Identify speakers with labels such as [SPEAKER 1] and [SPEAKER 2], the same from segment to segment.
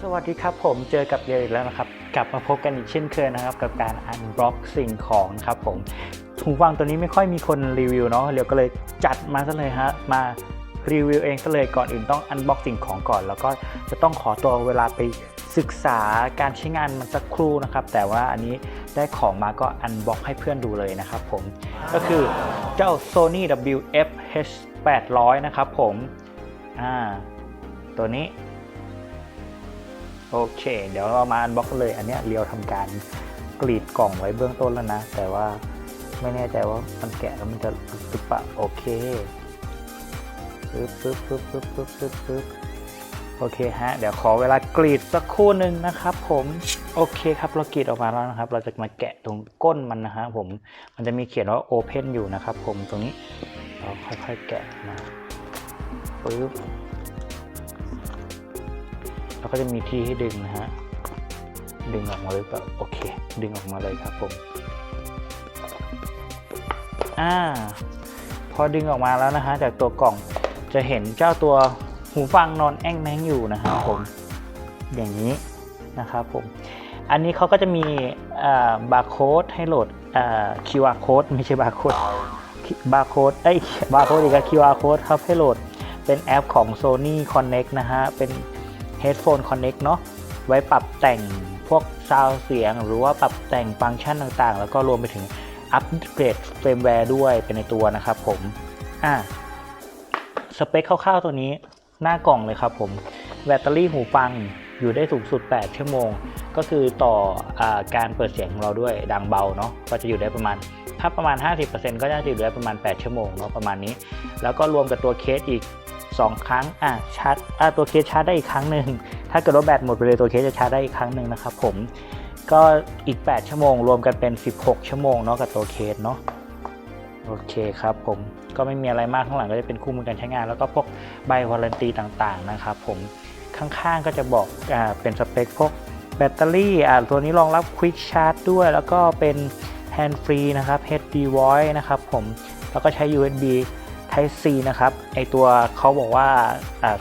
[SPEAKER 1] สวัสดีครับผมเจอกับเดียอีกแล้วนะครับ กลับมาพบกันอีกเช่นเคยนะครับ กับการอันบล็อกสิ่งของนะครับผมหูฟังตัวนี้ไม่ค่อยมีคนรีวิวเนาะเดี๋ยวก็เลยจัดมาซะเลยฮะมารีวิวเองซะเลยก่อนอื่นต้องอันบล็อกสิ่งของก่อน แล้วก็จะต้องขอตัวเวลาไปศึกษาการใช้งานมันสักครู่นะครับ แต่ว่าอันนี้ได้ของมาก็อันบล็อกให้เพื่อนดูเลยนะครับผมก็คือเจ้า Sony WF H800 นะครับผมอ่าตัวนี้ โอเค เดี๋ยวเรามาอันบ็อกเลยอันเนี้ยเรียวทำการกรีดกล่องไว้เบื้องต้นแล้วนะ แต่ว่าไม่แน่ใจว่ามันแกะแล้วมันจะหรือเปล่าโอเคปึ๊บปึ๊บปึ๊บปึ๊บปึ๊บปึ๊บปึ๊บโอเคฮะ เดี๋ยวขอเวลากรีดสักครู่หนึ่งนะครับผมโอเคครับเรากรีดออกมาแล้วนะครับ เราจะมาแกะตรงก้นมันนะฮะผมมันจะมีเขียนว่า Open อยู่นะครับผมตรงนี้เราค่อยๆแกะมาปึ๊บ แล้วก็จะมีที่ให้ดึงนะฮะ ดึงออกมาเลยก็โอเค ดึงออกมาเลยครับผม อ่า พอดึงออกมาแล้วนะฮะ จากตัวกล่องจะเห็นเจ้าตัวหูฟังนอนแอ่งแมงอยู่นะครับผม อย่างนี้นะครับผม อันนี้เขาก็จะมีบาร์โค้ดให้โหลดอ่า QR code ไม่ใช่บาร์โค้ด บาร์โค้ด เอ้ย บาร์โค้ดอีกแล้ว QR code ครับให้โหลดเป็นแอปของ Sony Connect นะฮะ เป็น Headphone Connect เนาะไว้ปรับแต่งพวกซาวเสียง หรือว่าปรับแต่งฟังก์ชันต่างๆ แล้วก็รวมไปถึงอัปเกรดเฟรมแวร์ด้วยเป็นในตัวนะครับผมอ่าสเปคคร่าวๆตัวนี้หน้ากล่องเลยครับผมแบตเตอรี่หูฟังอยู่ได้สูงสุด 8 ชั่วโมง ก็คือต่ออการเปิดเสียงของเราด้วยดังเบาเนาะก็จะอยู่ได้ประมาณ ถ้าประมาณ 50%ก็จะอยู่ได้ประมาณ 8 ชั่วโมงเนาะประมาณนี้ แล้วก็รวมกับตัวเคสอีก 2 ครั้งอะชาร์จอะตัวเคสชาร์จได้อีกครั้งหนึ่งถ้าเกิดว่าแบตหมดไปเลยตัวเคสจะชาร์จได้อีกครั้งหนึ่งนะครับผมก็อีก 8 ชั่วโมง รวมกันเป็น 16 ชั่วโมงเนาะกับตัวเคสเนาะโอเคครับผมก็ไม่มีอะไรมากข้างหลังก็จะเป็นคู่มือการใช้งาน แล้วก็พวกใบวารันตีต่างๆนะครับผมข้างๆก็จะบอกอ่าเป็นสเปคพวกแบตเตอรี่อ่าตัวนี้รองรับ Quick Charge ด้วย แล้วก็เป็น Hand Free นะครับ HD Voice นะครับผมแล้วก็ใช้ USB Type C นะครับ ไอตัวเขาบอกว่า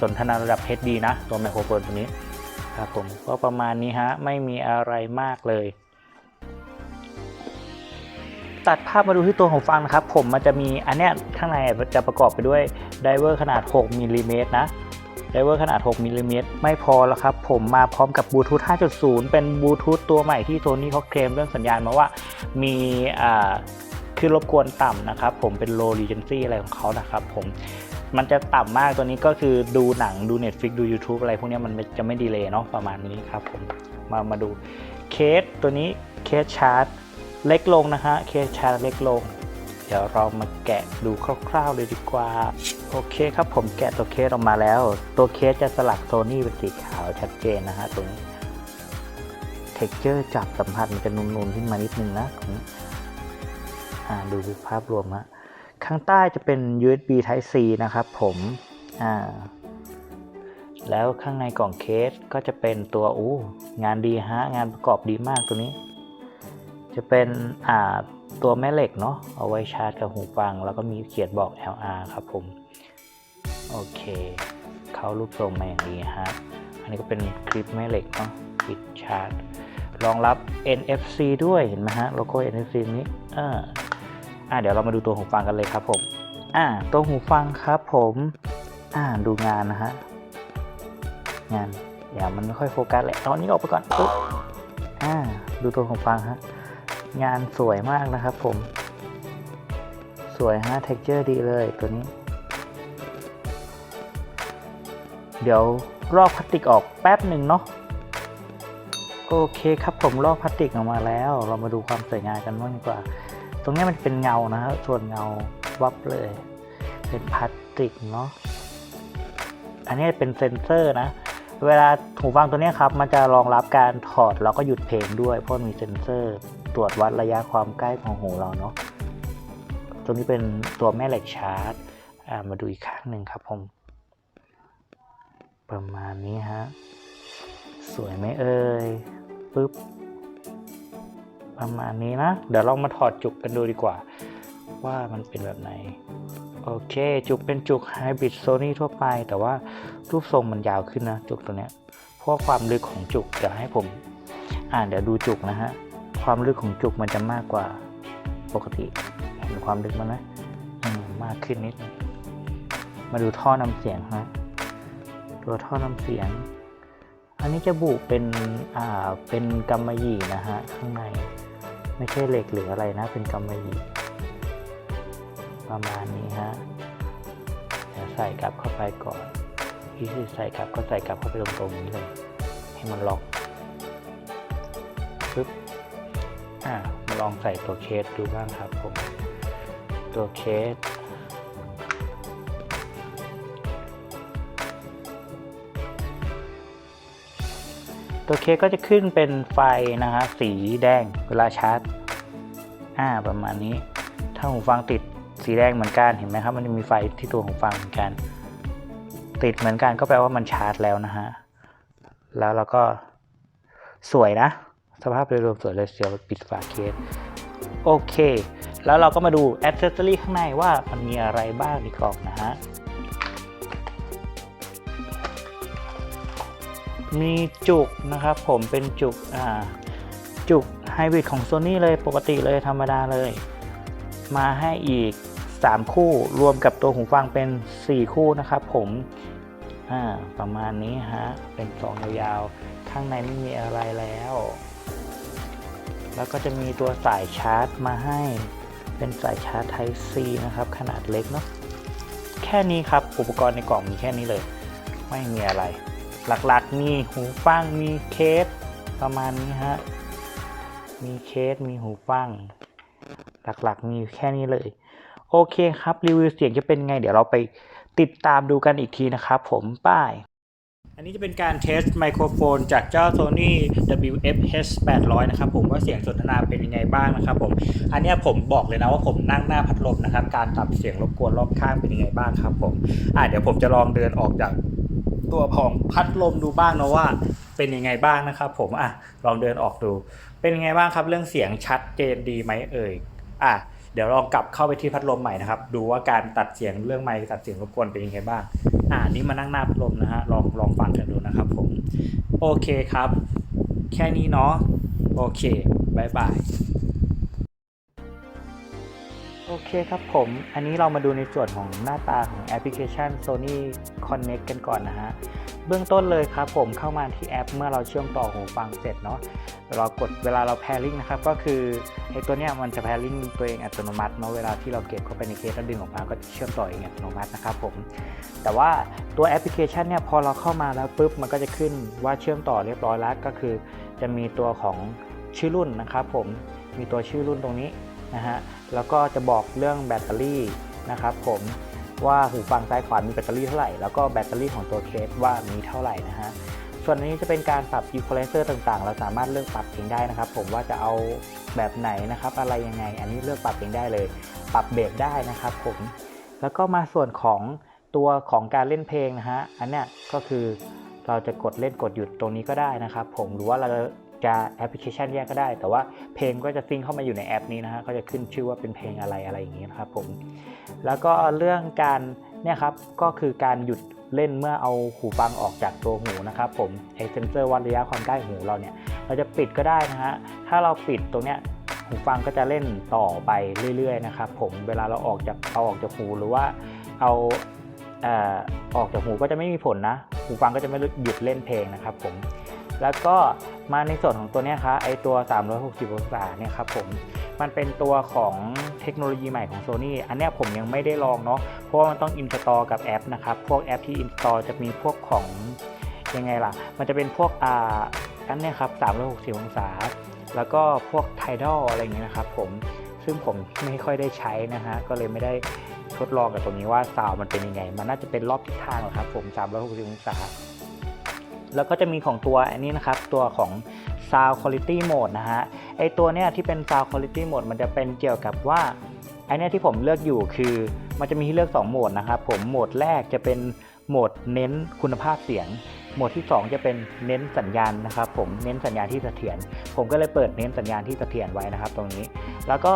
[SPEAKER 1] สนทนาระดับ HD นะ ตัวไมโครโฟนตัวนี้ครับผมก็ประมาณนี้ฮะ ไม่มีอะไรมากเลย ตัดภาพมาดูที่ตัวของฟังนะครับ ผมมันจะมีอันเนี้ยข้างในจะประกอบไปด้วยไดเวอร์ขนาด 6มิลลิเมตรนะไดเวอร์ขนาด 6มิลลิเมตรไม่พอแล้วครับ ผมมาพร้อมกับบลูทูธ 5.0 เป็นบลูทูธตัวใหม่ที่โ o นี่เขาเคลมเรื่องสัญญาณมาว่ามี อ่าคือรบกวนต่ำนะครับ ผมเป็น low latency อะไรของเขานะครับผมมันจะต่ำมากตัวนี้ก็คือดูหนังดู Netflix ดู YouTube อะไรพวกนี้มันจะไม่ดีเลยเนาะประมาณนี้ครับผมมามาดูเคสตัวนี้เคสชาร์จเล็กลงนะฮะเคสชาร์จเล็กลง เดี๋ยวเรามาแกะดูคร่าวๆเลยดีกว่า โอเคครับผมแกะตัวเคสออกมาแล้ว ตัวเคสจะสลักโซนี่เป็นสีขาวชัดเจนนะฮะตรงนี้เท็กเจอร์จับสัมผัสมันจะนูนๆขึ้นมานิดนึงนะตรงนี้ ดูภาพรวมฮะข้างใต้จะเป็น USB Type C นะครับผมอ่าแล้วข้างในกล่องเคสก็จะเป็นตัวอู้งานดีฮะ งานประกอบดีมากตัวนี้ จะเป็นอ่าตัวแม่เหล็กเนาะเอาไว้ชาร์จกับหูฟัง แล้วก็มีเขียนบอก LR ครับผม โอเค เขารูปทรงมาอย่างดีฮะ อันนี้ก็เป็นคลิปแม่เหล็กเนาะปิดชาร์จรองรับ NFC ด้วยเห็นไหมฮะ โลโก้ NFC นี้อ่า อ่าเดี๋ยวเรามาดูตัวหูฟังกันเลยครับผมอ่าตัวหูฟังครับผมอ่าดูงานนะฮะงานอย่ามันไม่ค่อยโฟกัสเลยเอนนี้ออกไปก่อนปุ๊บอ่าดูตัวหูฟังฮะงานสวยมากนะครับผม สวยฮะเท็กเจอร์ดีเลยตัวนี้ เดี๋ยวลอกพลาสติกออกแป๊บหนึ่งเนาะโอเคครับผมลอกพลาสติกออกมาแล้ว เรามาดูความสวยงามกันบ้างดีกว่า ตรงนี้มันเป็นเงานะครับส่วนเงาวับเลย เป็นพลาสติกเนาะอันนี้เป็นเซนเซอร์นะ เวลาหูฟังตัวนี้ครับ มันจะรองรับการถอดแล้วก็หยุดเพลงด้วย เพราะมีเซนเซอร์ ตรวจวัดระยะความใกล้ของหูเราเนาะตรงนี้เป็นตัวแม่เหล็กชาร์จมาดูอีกข้างหนึ่งครับผม ประมาณนี้ฮะ สวยไหมเอ่ยปึ๊บ ประมาณนี้นะ เดี๋ยวเรามาถอดจุกกันดูดีกว่า ว่ามันเป็นแบบไหน โอเค จุกเป็นจุกไฮบริดโซนี่ทั่วไป แต่ว่ารูปทรงมันยาวขึ้นนะ จุกตัวเนี้ยพวกความลึกของจุกเดี๋ยวให้ผม อ่านเดี๋ยวดูจุกนะฮะ ความลึกของจุกมันจะมากกว่าปกติเห็นความลึกมันไหมมมากขึ้นนิด มาดูท่อนำเสียงฮะตัวท่อนำเสียง อันนี้จะบุเป็นอ่าเป็นกำมะหยี่นะฮะข้างใน ไม่ใช่เหล็กหรืออะไรนะ เป็นกำมะหยี่ประมาณนี้ฮะจะใส่กลับเข้าไปก่อนที่จะใส่กลับก็ใส่กลับเข้าไปตรงๆนี้เลย ให้มันล็อกปึ๊บอะมาลองใส่ตัวเคสดูบ้างครับผม ตัวเคส ตัวเคสก็จะขึ้นเป็นไฟนะฮะสีแดงเวลาชาร์จอ่าประมาณนี้ ถ้าหูฟังติดสีแดงเหมือนกันเห็นไหมครับ มันจะมีไฟที่ตัวหูฟังเหมือนกัน ติดเหมือนกันก็แปลว่ามันชาร์จแล้วนะฮะแล้วเราก็สวยนะ สภาพโดยรวมสวยเลยเสียวปิดฝาเคสโอเค แล้วเราก็มาดูอ c เซสซอรี่ข้างในว่ามันมีอะไรบ้างในกล่องนะฮะ มีจุกนะครับ ผมเป็นจุกอ่าจุกไฮบริดของ Sony เลยปกติเลยธรรมดาเลย มาให้อีก 3 คู่รวมกับตัวหูฟังเป็น 4 คู่นะครับผมอ่าประมาณนี้ฮะ เป็นกล่องยาวๆ ข้างในไม่มีอะไรแล้ว แล้วก็จะมีตัวสายชาร์จมาให้ เป็นสายชาร์จ Type C นะครับ ขนาดเล็กเนาะแค่นี้ครับอุปกรณ์ในกล่องมีแค่นี้เลย ไม่มีอะไร หลักๆ มีหูฟังมีเคสประมาณนี้ฮะ มีเคสมีหูฟัง หลักๆ มีแค่นี้เลย โอเคครับ รีวิวเสียงจะเป็นไง เดี๋ยวเราไปติดตามดูกันอีกทีนะครับผมป้าย อันนี้จะเป็นการเทสไมโครโฟนจากเจ้า Sony WF-H 800 นะครับผมว่าเสียงสนทนาเป็นยังไงบ้างนะครับผม อันนี้ผมบอกเลยนะว่าผมนั่งหน้าพัดลมนะครับ การตัดเสียงรบกวนรอบข้างเป็นยังไงบ้างครับผม อ่าเดี๋ยวผมจะลองเดินออกจาก ตัวของพัดลมดูบ้างนะว่า เป็นยังไงบ้างนะครับผมอะลองเดินออกดู เป็นยังไงบ้างครับ เรื่องเสียงชัดเจนดีไหมเอ่ยอะเดี๋ยวลองกลับเข้าไปที่พัดลมใหม่นะครับ ดูว่าการตัดเสียงเรื่องไมค์ตัดเสียงรบกวนเป็นยังไงบ้าง อ่านี่มานั่งหน้าพัดลมนะฮะลองลองฟังกันดูนะครับผม โอเคครับ แค่นี้เนาะโอเคบายบาย โอเคครับผม อันนี้เรามาดูในส่วนของหน้าตาของแอปพลิเคชัน Sony Connect กันก่อนนะฮะ เบื้องต้นเลยครับผมเข้ามาที่แอป เมื่อเราเชื่อมต่อหูฟังเสร็จเนาะ เรากดเวลาเรา pairing นะครับ ก็คือไอตัวเนี้ยมันจะ pairing ตัวเองอัตโนมัติเนาะ เวลาที่เราเก็บเข้าไปในเคสแล้วดึงออกมาก็เชื่อมต่อเองอัตโนมัตินะครับผม แต่ว่าตัวแอปพลิเคชันเนี่ยพอเราเข้ามาแล้วปุ๊บมันก็จะขึ้นว่าเชื่อมต่อเรียบร้อยแล้ว ก็คือ จะมีตัวของชื่อรุ่นนะครับผม มีตัวชื่อรุ่นตรงนี้ นะฮะแล้วก็จะบอกเรื่องแบตเตอรี่นะครับผมว่าหูฟังซ้ายขวามีแบตเตอรี่เท่าไหร่ แล้วก็แบตเตอรี่ของตัวเคสว่ามีเท่าไหร่นะฮะส่วนนนี้จะเป็นการปรับ equalizer ต่างๆ เราสามารถเลือกปรับเองได้นะครับ ผมว่าจะเอาแบบไหนนะครับ อะไรยังไง อันนี้เลือกปรับเองได้เลย ปรับเบสได้นะครับ ผม แล้วก็มาส่วนของตัวของการเล่นเพลงนะฮะ อันเนี้ยก็คือเราจะกดเล่นกดหยุดตรงนี้ก็ได้นะครับ ผม หรือว่าเรา จะแอปพลิเคชันแยกก็ได้ แต่ว่าเพลงก็จะซิงเข้ามาอยู่ในแอปนี้นะฮะก็จะขึ้นชื่อว่าเป็นเพลงอะไรอะไรอย่างนี้นะครับผมแล้วก็เรื่องการเนี่ยครับก็คือการหยุดเล่นเมื่อเอาหูฟังออกจากตัวหูนะครับผมไอเซนเซอร์วัดระยะความใกล้หูเราเนี่ยเราจะปิดก็ได้นะฮะถ้าเราปิดตรงเนี้ยหูฟังก็จะเล่นต่อไปเรื่อยๆนะครับผมเวลาเราออกจากเอาออกจากหูหรือว่าเอาเอ่อออกจากหูก็จะไม่มีผลนะ หูฟังก็จะไม่หยุดเล่นเพลงนะครับผม แล้วก็มาในส่วนของตัวนี้ครับไอตัว 360 องศาเนี่ยครับผมมันเป็นตัวของเทคโนโลยีใหม่ของ Sony อันนี้ผมยังไม่ได้ลองเนาะเพราะว่ามันต้องอินสตอลกับแอปนะครับ พวกแอปที่อินสตอลจะมีพวกของยังไงล่ะ มันจะเป็นพวกอ่าอันเนี้ยครับ 360 องศา แล้วก็พวก Tidal อะไรอย่างเงี้ยนะครับผมซึ่งผมไม่ค่อยได้ใช้นะฮะก็เลยไม่ได้ทดลองกับตรงนี้ว่าซาวมันเป็นยังไง มันน่าจะเป็นรอบทิศทางหละครับผม 360 องศา แล้วก็จะมีของตัวอันนี้นะครับ ตัวของ Sound Quality Mode นะฮะ ไอตัวเนี้ยที่เป็น Sound Quality Mode มันจะเป็นเกี่ยวกับว่าไอเนี้ยที่ผมเลือกอยู่คือมันจะมีให้เลือก 2 โหมดนะครับผม โหมดแรกจะเป็นโหมดเน้นคุณภาพเสียง โหมดที่ 2 จะเป็นเน้นสัญญาณนะครับผม เน้นสัญญาณที่เสถียร ผมก็เลยเปิดเน้นสัญญาณที่เสถียรไว้นะครับตรงนี้ แล้วก็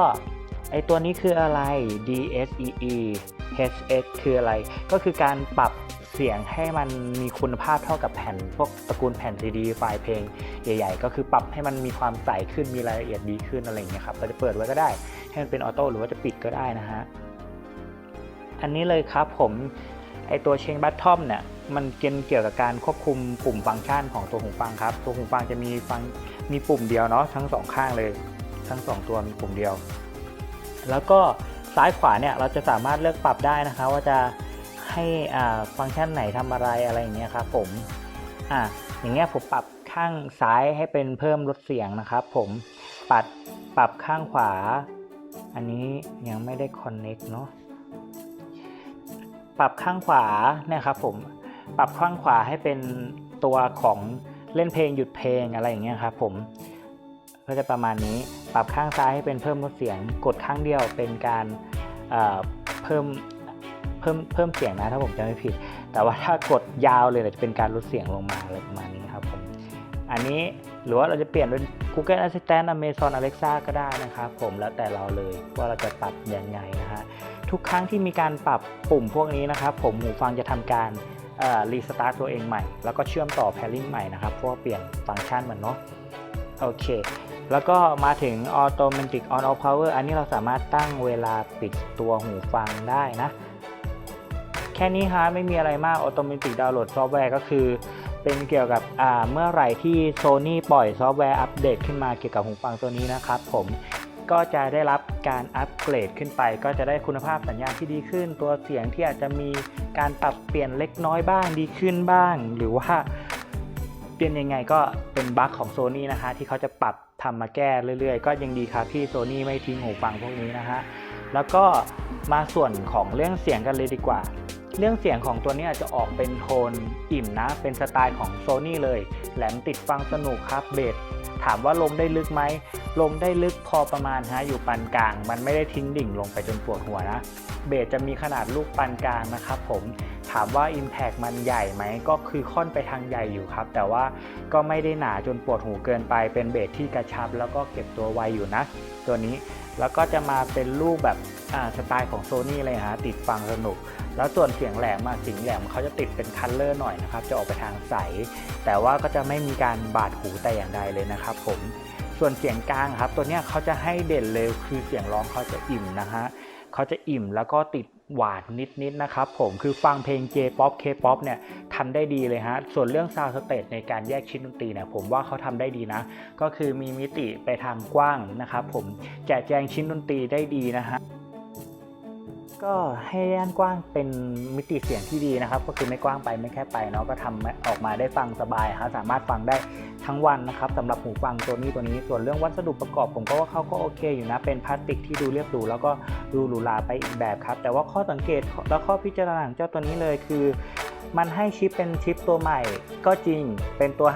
[SPEAKER 1] ไอตัวนี้คืออะไร DSEE HX คืออะไร ก็คือการปรับ เสียงให้มันมีคุณภาพเท่ากับแผ่น พวกตระกูลแผ่นซีดีไฟล์เพลงใหญ่ ๆ ก็คือปรับให้มันมีความใสขึ้นมีรายละเอียดดีขึ้นอะไรอย่างเงี้ยครับเราจะเปิดไว้ก็ได้ ให้มันเป็นออโต้หรือว่าจะปิดก็ได้นะฮะอันนี้เลยครับผมไอตัวเชงบัตทอมเนี่ยมันเกี่ยวเกี่ยวกับการควบคุมปุ่มฟังก์ชันของตัวหูฟังครับ ตัวหูฟังจะมีฟังมีปุ่มเดียวเนาะทั้งสองข้างเลย ทั้งสองตัวมีปุ่มเดียว แล้วก็ซ้ายขวาเนี่ยเราจะสามารถเลือกปรับได้นะคะว่าจะ ให้ฟังก์ชันไหนทำอะไรอะไรอย่างเงี้ยครับผมอะอย่างเงี้ยผมปรับข้างซ้ายให้เป็นเพิ่มลดเสียงนะครับ ผมปัดปรับข้างขวา อันนี้ยังไม่ได้ connect เนาะปรับข้างขวาเนี่ยครับผมปรับข้างขวาให้เป็นตัวของเล่นเพลงหยุดเพลงอะไรอย่างเงี้ยครับผมก็จะประมาณนี้ปรับข้างซ้ายให้เป็นเพิ่มลดเสียง กดข้างเดียวเป็นการเพิ่ม เพิ่มเพิ่มเสียงนะถ้าผมจำไม่ผิด แต่ว่าถ้ากดยาวเลยจะเป็นการลดเสียงลงมาอะไรประมาณนี้ครับผมอันนี้หรือว่าเราจะเปลี่ยนเป็น Google Assistant Amazon Alexa ก็ได้นะครับผมแล้วแต่เราเลยว่าเราจะปรับยังไงนะฮะทุกครั้งที่มีการปรับปุ่มพวกนี้นะครับผมหูฟังจะทำการรีสตาร์ตตัวเองใหม่ แล้วก็เชื่อมต่อ pairing ใหม่นะครับเพราะว่าเปลี่ยนฟังก์ชันมันเนาะโอเค แล้วก็มาถึง Automatic On Off Power อันนี้เราสามารถตั้งเวลาปิดตัวหูฟังได้นะ แค่นี้ฮะไม่มีอะไรมาก Automatic Download Software ก็คือ เป็นเกี่ยวกับเมื่อไหร่ที่ Sony ปล่อยซอฟต์แวร์อัปเดตขึ้นมาเกี่ยวกับหูฟังตัวนี้นะครับผมก็จะได้รับการอัปเกรดขึ้นไป ก็จะได้คุณภาพสัญญาณที่ดีขึ้น ตัวเสียงที่อาจจะมีการปรับเปลี่ยนเล็กน้อยบ้างดีขึ้นบ้าง หรือว่าเปลี่ยนยังไงก็เป็นบั๊กของ Sony นะฮะที่เขาจะปรับทำมาแก้เรื่อยๆ ก็ยังดีครับที่ Sony ไม่ทิ้งหูฟังพวกนี้นะฮะแล้วก็มาส่วนของเรื่องเสียงกันเลยดีกว่า เรื่องเสียงของตัวนี้จะออกเป็นโทนอิ่มนะ เป็นสไตล์ของ Sony เลย แหลมติดฟังสนุกครับเบสถามว่าลงได้ลึกไหม ลงได้ลึกพอประมาณฮะอยู่ปานกลาง มันไม่ได้ทิ้งดิ่งลงไปจนปวดหัวนะ เบสจะมีขนาดลูกปานกลางนะครับผมถามว่า Impact มันใหญ่ไหมก็คือค่อนไปทางใหญ่อยู่ครับ แต่ว่าก็ไม่ได้หนาจนปวดหูเกินไปเป็นเบสที่กระชับ แล้วก็เก็บตัวไวอยู่นะ ตัวนี้ แล้วก็จะมาเป็นรูปแบบสไตล์ของ Sony เลยฮะติดฟังสนุก แล้วส่วนเสียงแหลมมาเสียงแหลมเขาจะติดเป็นคัลเลอร์หน่อยนะครับ จะออกไปทางใส แต่ว่าก็จะไม่มีการบาดหูแต่อย่างใดเลยนะครับผมส่วนเสียงกลางครับ ตัวเนี้ยเขาจะให้เด่นเลยคือเสียงร้องเขาจะอิ่มนะฮะเขาจะอิ่มแล้วก็ติด หวานนิดๆนะครับผมคือฟังเพลง J-POP K-POP เนี่ยทำได้ดีเลยฮะ ส่วนเรื่องซาวสเตจในการแยกชิ้นดนตรีเนี่ยผมว่าเขาทำได้ดีนะ ก็คือมีมิติไปทางกว้างนะครับผมแจกแจงชิ้นดนตรีได้ดีนะฮะ ก็ให้ย่านกว้างเป็นมิติเสียงที่ดีนะครับ ก็คือไม่กว้างไปไม่แคบไปเนาะก็ทำออกมาได้ฟังสบายครับสามารถฟังได้ทั้งวันนะครับสำหรับหูฟังตัวนี้ตัวนี้ ส่วนเรื่องวัสดุประกอบผมก็ว่าเขาก็โอเคอยู่นะ เป็นพลาสติกที่ดูเรียบหรูแล้วก็ดูหรูหราไปอีกแบบครับ แต่ว่าข้อสังเกตและข้อพิจารณาของเจ้าตัวนี้เลยคือ มันให้ชิปเป็นชิปตัวใหม่ก็จริงเป็นตัว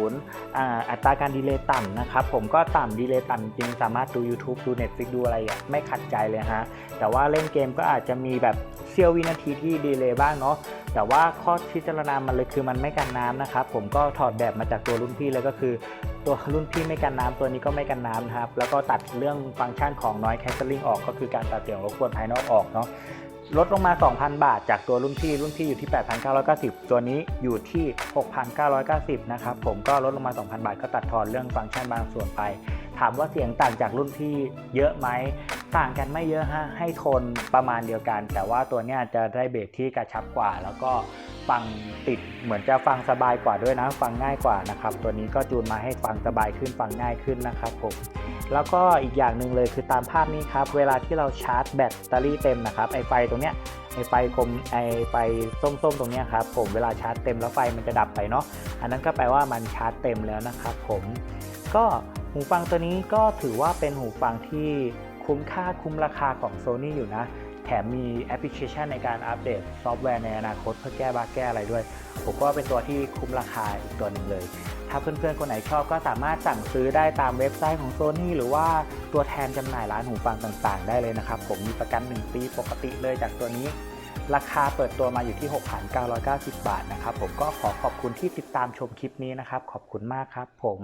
[SPEAKER 1] 5.0อ่าอัตราการดีเลย์ต่ำนะครับ ผมก็ต่ำดีเลย์ต่ำจริงสามารถดู YouTube ดู Netflix ดูอะไรอะไม่ขัดใจเลยฮะ แต่ว่าเล่นเกมก็อาจจะมีแบบเสี้ยววินาทีที่ดีเลย์บ้างเนาะแต่ว่าข้อพิจารณามันเลยคือมันไม่กันน้ำนะครับ ผมก็ถอดแบบมาจากตัวรุ่นพี่เลยก็คือ ตัวรุ่นพี่ไม่กันน้ำตัวนี้ก็ไม่กันน้ำนะครับ แล้วก็ตัดเรื่องฟังก์ชันของ noise cancelling ออกก็คือการตัดเสียงรบกวนภายนอกออกเนาะ ลดลงมา 2,000 บาท จากตัวรุ่นพี่ รุ่นพี่อยู่ที่ 8,990 ตัวนี้อยู่ที่ 6,990 นะครับ ผมก็ลดลงมา 2,000 บาท ก็ตัดทอนเรื่องฟังก์ชันบางส่วนไป ถามว่าเสียงต่างจากรุ่นพี่เยอะไหม ต่างกันไม่เยอะฮะ ให้โทนประมาณเดียวกัน แต่ว่าตัวนี้จะได้เบสที่กระชับกว่า แล้วก็ฟังติดเหมือนจะฟังสบายกว่าด้วยนะ ฟังง่ายกว่านะครับ ตัวนี้ก็จูนมาให้ฟังสบายขึ้น ฟังง่ายขึ้นนะครับผม แล้วก็อีกอย่างหนึ่งเลยคือตามภาพนี้ครับ เวลาที่เราชาร์จแบตเตอรี่เต็มนะครับไอไฟตรงเนี้ยไอไฟกลมไอไฟส้มๆตรงเนี้ยครับผมเวลาชาร์จเต็มแล้วไฟมันจะดับไปเนาะอันนั้นก็แปลว่ามันชาร์จเต็มแล้วนะครับผมก็หูฟังตัวนี้ก็ถือว่าเป็นหูฟังที่คุ้มค่าคุ้มราคาของ Sony อยู่นะ แถมมีแอปพลิเคชันในการอัปเดตซอฟต์แวร์ในอนาคตเพื่อแก้บั๊กแก้อะไรด้วย ผมก็เป็นตัวที่คุ้มราคาอีกตัวหนึ่งเลย ถ้าเพื่อนๆ คนไหนชอบก็สามารถสั่งซื้อได้ตามเว็บไซต์ของ Sony หรือว่าตัวแทนจำหน่ายร้านหูฟังต่างๆ ได้เลยนะครับ ผมมีประกัน 1 ปีปกติเลยจากตัวนี้ ราคาเปิดตัวมาอยู่ที่ 6,990 บาทนะครับ ผมก็ขอขอบคุณที่ติดตามชมคลิปนี้นะครับ ขอบคุณมากครับ ผม